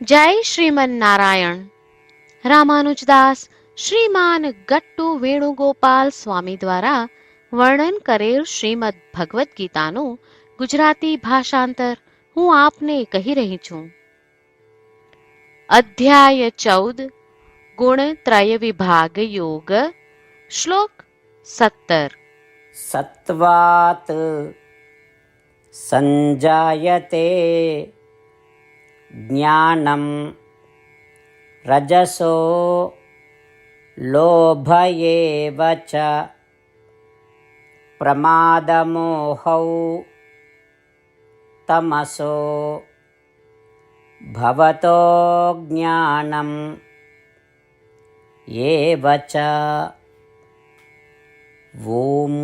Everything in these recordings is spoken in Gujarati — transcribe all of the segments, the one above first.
જય શ્રીમન નારાયણ રામાનુજદાસ શ્રીમાન ગટ્ટુ વેણુગોપાલ સ્વામી દ્વારા વર્ણન કરેલ શ્રીમદ ભગવદ્ ગીતાનું ગુજરાતી ભાષાંતર હું આપને કહી રહી છું. અધ્યાય ચૌદ, ગુણ ત્રય વિભાગ યોગ, શ્લોક સત્તર. સત્વાત, સંજાયતે ज्ञानं रजसो लोभ एव च प्रमादमोहौ तमसो भवतो ज्ञानम् एव च ॐ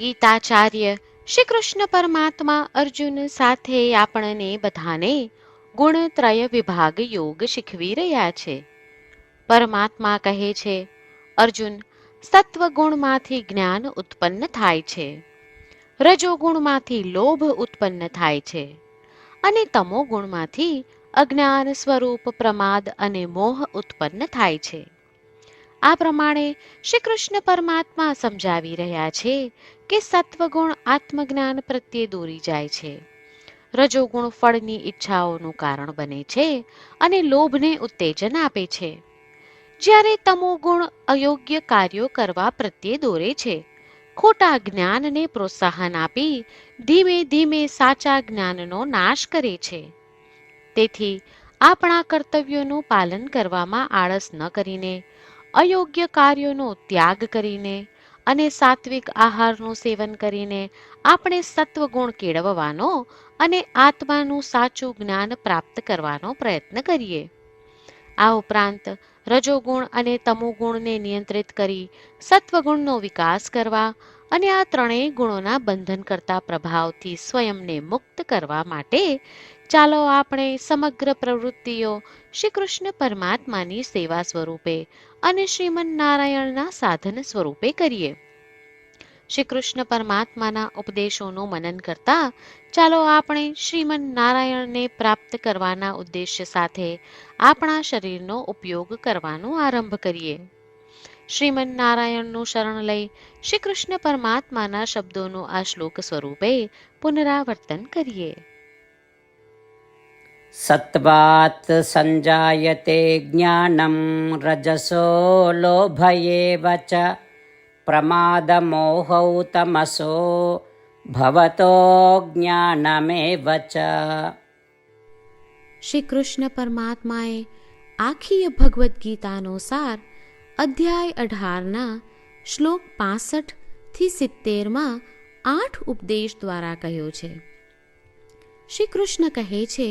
गीताचार्य શ્રી કૃષ્ણ પરમાત્મા અર્જુન સાથે આપણને બધાને ગુણત્રય વિભાગ યોગ શીખવી રહ્યા છે. પરમાત્મા કહે છે, અર્જુન સત્વ ગુણમાંથી જ્ઞાન ઉત્પન્ન થાય છે. રજોગુણમાંથી લોભ ઉત્પન્ન થાય છે. અને તમો ગુણમાંથી અજ્ઞાન સ્વરૂપ પ્રમાદ અને મોહ ઉત્પન્ન થાય છે. આ પ્રમાણે શ્રી કૃષ્ણ પરમાત્મા સમજાવી રહ્યા છે કે સત્વગુણ આત્મજ્ઞાન પ્રત્યે દોરી જાય છે. રજોગુણ ફળની ઈચ્છાઓનું કારણ બને છે અને લોભને ઉત્તેજન આપે છે. જ્યારે તમોગુણ અયોગ્ય કાર્યો કરવા પ્રત્યે દોરે છે, ખોટા જ્ઞાનને પ્રોત્સાહન આપી ધીમે ધીમે સાચા જ્ઞાનનો નાશ કરે છે. તેથી આપણા કર્તવ્યોનું પાલન કરવામાં આળસ ન કરીને અયોગ્ય કાર્યોનો ત્યાગ કરીને અને સાત્વિક આહારનું સેવન કરીને આપણે સત્વગુણ કેળવવાનો અને આત્માનું સાચું જ્ઞાન પ્રાપ્ત કરવાનો પ્રયત્ન કરીએ. આ ઉપરાંત રજોગુણ અને તમોગુણને નિયંત્રિત કરી સત્વગુણનો વિકાસ કરવા અને આ ત્રણેય ગુણોના બંધન કરતા પ્રભાવથી સ્વયંને મુક્ત કરવા માટે ચાલો આપણે સમગ્ર પ્રવૃત્તિઓ શ્રી કૃષ્ણ પરમાત્માની સેવા સ્વરૂપે અને શ્રીમન નારાયણના સાધન સ્વરૂપે કરીએ. શ્રી કૃષ્ણ પરમાત્માના ઉપદેશોનું મનન કરતા ચાલો આપણે શ્રીમન નારાયણને પ્રાપ્ત કરવાના ઉદ્દેશ્ય સાથે આપણા શરીરનો ઉપયોગ કરવાનો આરંભ કરીએ. શ્રીમન નારાયણનું શરણ લઈ શ્રી કૃષ્ણ પરમાત્માના શબ્દોનું આ શ્લોક સ્વરૂપે પુનરાવર્તન કરીએ. સત્વાત સંજાયતે જ્ઞાનમ રજસો લોભયે વચ પ્રમાદમોહૌ તમસો ભવતો જ્ઞાનમેવ ચ શ્રી કૃષ્ણ પરમાત્માએ આખી ભગવદ્ ગીતાનો સાર અધ્યાય અઢારના શ્લોક પાસઠથી સિત્તેરમાં આઠ ઉપદેશ દ્વારા કહ્યો છે શ્રી કૃષ્ણ કહે છે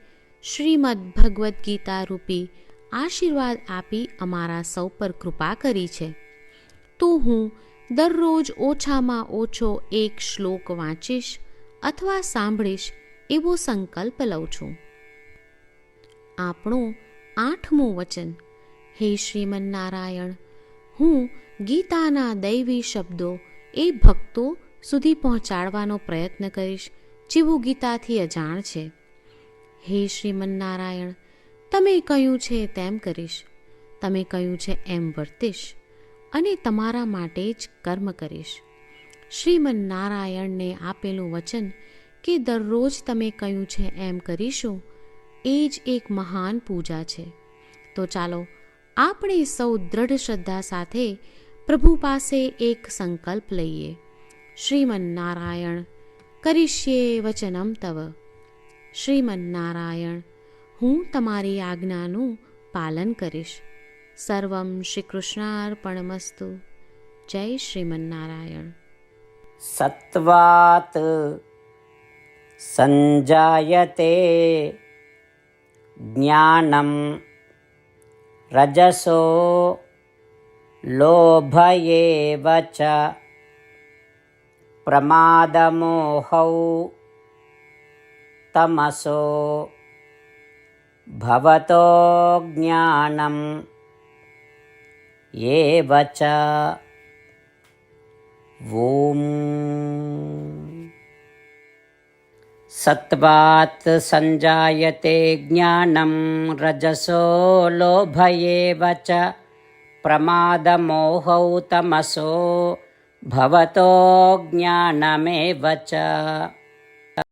શ્રીમદ ભગવદ્ ગીતા રૂપી આશીર્વાદ આપી અમારા સૌ પર કૃપા કરી છે. તો હું દરરોજ ઓછામાં ઓછો એક શ્લોક વાંચીશ અથવા સાંભળીશ એવો સંકલ્પ લઉં છું. આપણું આઠમું વચન, હે શ્રીમન્નારાયણ, હું ગીતાના દૈવી શબ્દો એ ભક્તો સુધી પહોંચાડવાનો પ્રયત્ન કરીશ, જેવું ગીતાથી અજાણ છે. હે શ્રીમન્નારાયણ, તમે કહ્યું છે તેમ કરીશ. તમે કહ્યું છે એમ વર્તીશ અને તમારા માટે જ કર્મ કરીશ. શ્રીમન્નારાયણને આપેલું વચન કે દરરોજ તમે કહ્યું છે એમ કરીશું, એ જ એક મહાન પૂજા છે. તો ચાલો, આપણે સૌ દ્રઢ શ્રદ્ધા સાથે પ્રભુ પાસે એક સંકલ્પ લઈએ. શ્રીમન્નારાયણ કરિષ્યે વચનમ તવ. શ્રીમન્નારાયણ હું તમારી આજ્ઞાનું પાલન કરીશ સર્વમ શ્રી કૃષ્ણાર્પણમસ્તુ જય શ્રીમન્નારાયણ सत्त्वात् सञ्जायते ज्ञानं रजसो लोभ एव च प्रमादमोहौ तमसो भवतो ज्ञानम् एव च ॐ सत्त्वात् सञ्जायते ज्ञानं रजसो लोभ एव च प्रमादमोहौ तमसो भवतो ज्ञानमेव च